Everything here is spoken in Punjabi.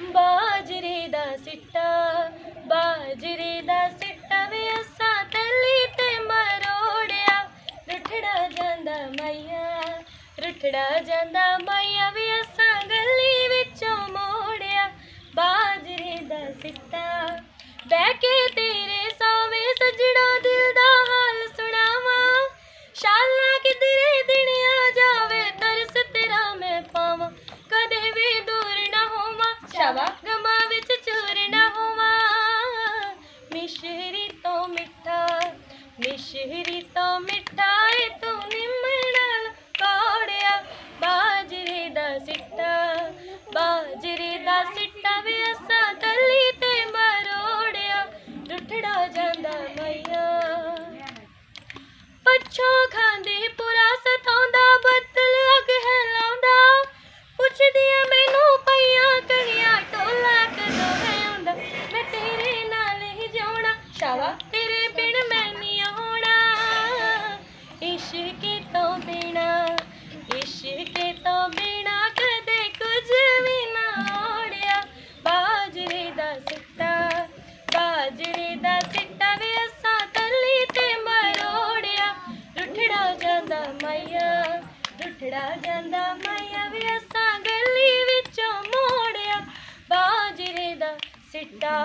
ਬਾਜਰੇ ਦਾ ਸਿੱਟਾ, ਬਾਜਰੇ ਦਾ ਸਿੱਟਾ ਵੇ ਅਸਾਂ ਤਲੀ ਤੇ ਮਰੋੜਿਆ। ਰੁੱਠੜਾ ਜਾਂਦਾ ਮਾਇਆ, ਰੁੱਠੜਾ ਜਾਂਦਾ ਮਾਇਆ ਵੇ ਅਸਾਂ ਗਲੀ ਵਿੱਚੋਂ ਮੋੜਿਆ। ਬਾਜਰੇ ਦਾ ਸਿੱਟਾ, ਬਹਿ ਕੇ ਹੋਵਾਂ ਗਮਾਂ ਵਿੱਚ ਚੂਰ ਨਾ ਹੋਵਾਂ। ਮਿਸ਼ਰੀ ਤੋਂ ਮਿੱਠਾ ਮਿਸ਼ਰੀ ਤੋਂ ਮਿੱਠਾ ਏ ਤੂੰ ਨਿੰਮ ਨਾਲ ਕੋੜਿਆ। ਬਾਜਰੇ ਦਾ ਸਿੱਟਾ, ਬਾਜਰੇ ਦਾ ਸਿੱਟਾ ਵੇ ਅਸਾਂ ਤਲੀ ਤੇ ਮਰੋੜਿਆ। ਰੁੱਠੜਾ ਜਾਂਦਾ ਮਈਆ। ਪੱਛੋ ਖਾਂਦੀ ਸਿੱਟਾ, ਬਾਜਰੇ ਦਾ ਸਿੱਟਾ ਵੇ ਅਸਾਂ ਤਲੀ ਤੇ ਮਰੋੜਿਆ। ਰੁੱਠੜਾ ਜਾਂਦਾ ਮਾਇਆ ਰੁੱਠੜਾ ਜਾਂਦਾ ਮਾਇਆ ਵੇ ਅਸਾਂ ਗਲੀ ਵਿੱਚੋਂ ਮੋੜਿਆ। ਬਾਜਰੇ ਦਾ ਸਿੱਟਾ